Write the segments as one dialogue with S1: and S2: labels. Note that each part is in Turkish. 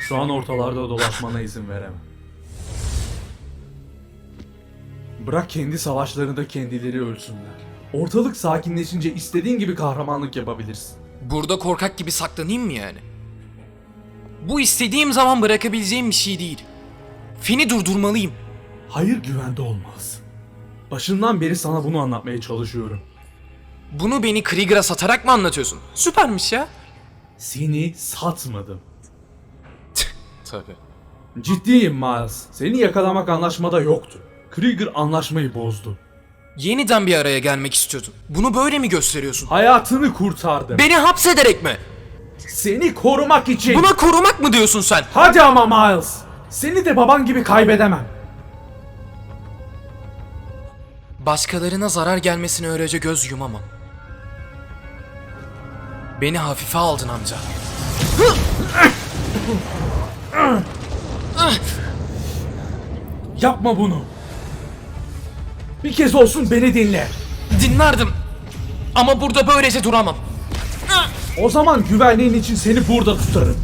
S1: Şu an ortalarda dolaşmana izin veremem. Bırak kendi savaşlarında kendileri ölsünler. Ortalık sakinleşince istediğin gibi kahramanlık yapabilirsin.
S2: Burada korkak gibi saklanayım mı yani? Bu istediğim zaman bırakabileceğim bir şey değil. Fini durdurmalıyım.
S1: Hayır güvende olmaz. Başından beri sana bunu anlatmaya çalışıyorum.
S2: Bunu beni Krieger'a satarak mı anlatıyorsun? Süpermiş ya.
S1: Seni satmadım.
S2: Tabii.
S1: Ciddiyim Miles. Seni yakalamak anlaşmada yoktu. Krieger anlaşmayı bozdu.
S2: Yeniden bir araya gelmek istiyordun. Bunu böyle mi gösteriyorsun?
S1: Hayatını kurtardım.
S2: Beni hapsederek mi?
S1: Seni korumak için.
S2: Buna korumak mı diyorsun sen?
S1: Hadi ama Miles. Seni de baban gibi kaybedemem.
S2: Başkalarına zarar gelmesine öylece göz yumamam. Beni hafife aldın amca.
S1: Yapma bunu. Bir kez olsun beni dinle.
S2: Dinlerdim. Ama burada böylece duramam.
S1: O zaman güvenliğin için seni burada tutarım.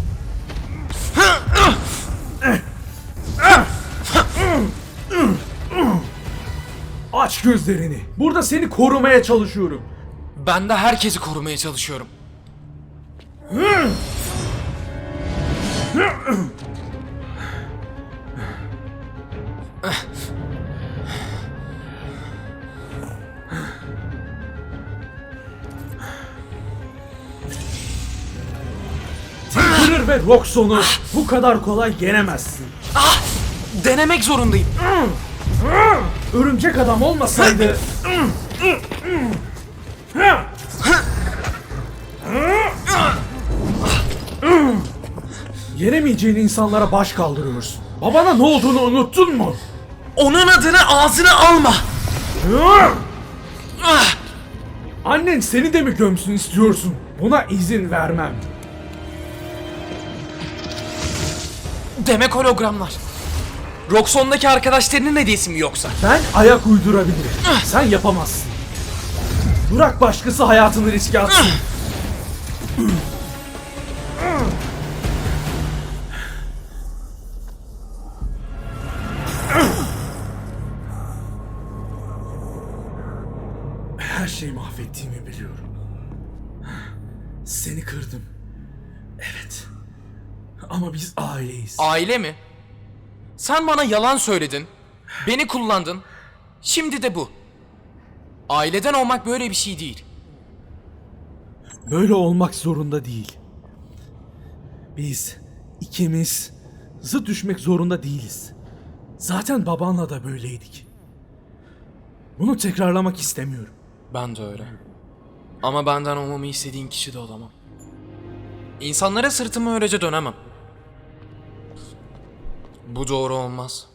S1: Aç gözlerini. Burada seni korumaya çalışıyorum.
S2: Ben de herkesi korumaya çalışıyorum.
S1: Tinkerer ve Roxxon'u bu kadar kolay yenemezsin.
S2: Denemek zorundayım.
S1: Örümcek adam olmasaydı... Yenemeyeceğin insanlara baş kaldırıyorsun. Babana ne olduğunu unuttun mu?
S2: Onun adını ağzına alma.
S1: Annen seni de mi gömsün istiyorsun? Buna izin vermem.
S2: Demek hologramlar. Roxon'daki arkadaşlarının hediyesi mi yoksa?
S1: Ben ayak uydurabilirim. Sen yapamazsın. Bırak başkası hayatını riske atsın. Her şeyi mahvettiğimi biliyorum. Seni kırdım. Evet. Ama biz aileyiz.
S2: Aile mi? Sen bana yalan söyledin. Beni kullandın. Şimdi de bu. Aileden olmak böyle bir şey değil.
S1: Böyle olmak zorunda değil. Biz ikimiz zıt düşmek zorunda değiliz. Zaten babanla da böyleydik. Bunu tekrarlamak istemiyorum.
S2: Ben de öyle. Ama benden olmamı istediğin kişi de olamam. İnsanlara sırtımı öylece dönemem. Bu doğru olmaz.